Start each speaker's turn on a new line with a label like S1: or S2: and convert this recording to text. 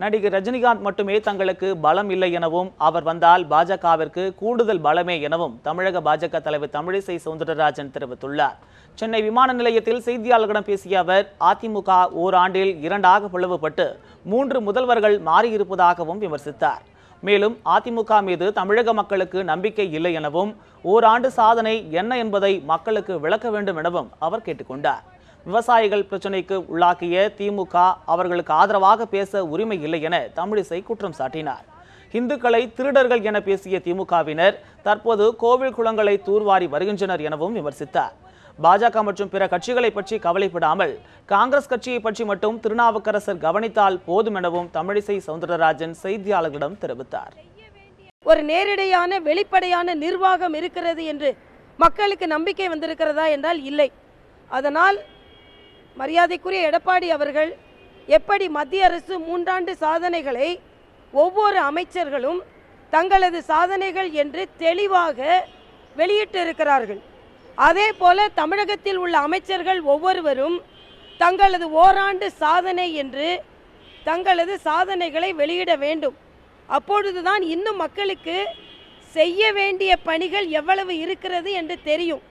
S1: நடிகர் ரஜினிகாந்த் மட்டுமே தங்களுக்கு பலம் இல்லை எனவும் அவர் வந்தால் பாஜகவிற்கு கூடுதல் பலமே எனவும் தமிழக பாஜக தலைவர் தமிழிசை சவுந்தரராஜன் தெரிவித்துள்ளார். சென்னை விமான நிலையத்தில் செய்தியாளர்களிடம் பேசிய அவர் அதிமுக ஓராண்டில் இரண்டாக பிளவுபட்டு மூன்று முதல்வர்கள் மாறியிருப்பதாகவும் விமர்சித்தார். மேலும் அதிமுக மீது தமிழக மக்களுக்கு நம்பிக்கை இல்லை எனவும் ஓராண்டு சாதனை என்ன என்பதை மக்களுக்கு விளக்க வேண்டும் எனவும் அவர் கேட்டுக்கொண்டார். விவசாயிகள் பிரச்சினைக்கு உள்ளாக்கிய திமுக அவர்களுக்கு ஆதரவாக பேச உரிமை இல்லை என தமிழிசை குற்றம் சாட்டினார். இந்துக்களை திருடர்கள் என பேசிய திமுகவினர் தற்போது கோவில் குளங்களை தூர்வாரி வருகின்றனர் எனவும் விமர்சித்தார். பாஜக மற்றும் பிற கட்சிகளை பற்றி கவலைப்படாமல் காங்கிரஸ் கட்சியை பற்றி மட்டும் திருநாவுக்கரசர் கவனித்தால் போதும் எனவும் தமிழிசை சவுந்தரராஜன் செய்தியாளர்களிடம் தெரிவித்தார்.
S2: ஒரு நேரடியான வெளிப்படையான நிர்வாகம் இருக்கிறது என்று மக்களுக்கு நம்பிக்கை வந்திருக்கிறதா என்றால் இல்லை. அதனால் மரியாதைக்குரிய எடப்பாடி அவர்கள் எப்படி மத்திய அரசு மூன்றாண்டு சாதனைகளை ஒவ்வொரு அமைச்சர்களும் தங்களது சாதனைகள் என்று தெளிவாக வெளியிட்டிருக்கிறார்கள் அதே போல தமிழகத்தில் உள்ள அமைச்சர்கள் ஒவ்வொருவரும் தங்களது ஓராண்டு சாதனை என்று தங்களது சாதனைகளை வெளியிட வேண்டும். அப்பொழுதுதான் இன்னும் மக்களுக்கு செய்ய வேண்டிய பணிகள் எவ்வளவு இருக்கிறது என்று தெரியும்.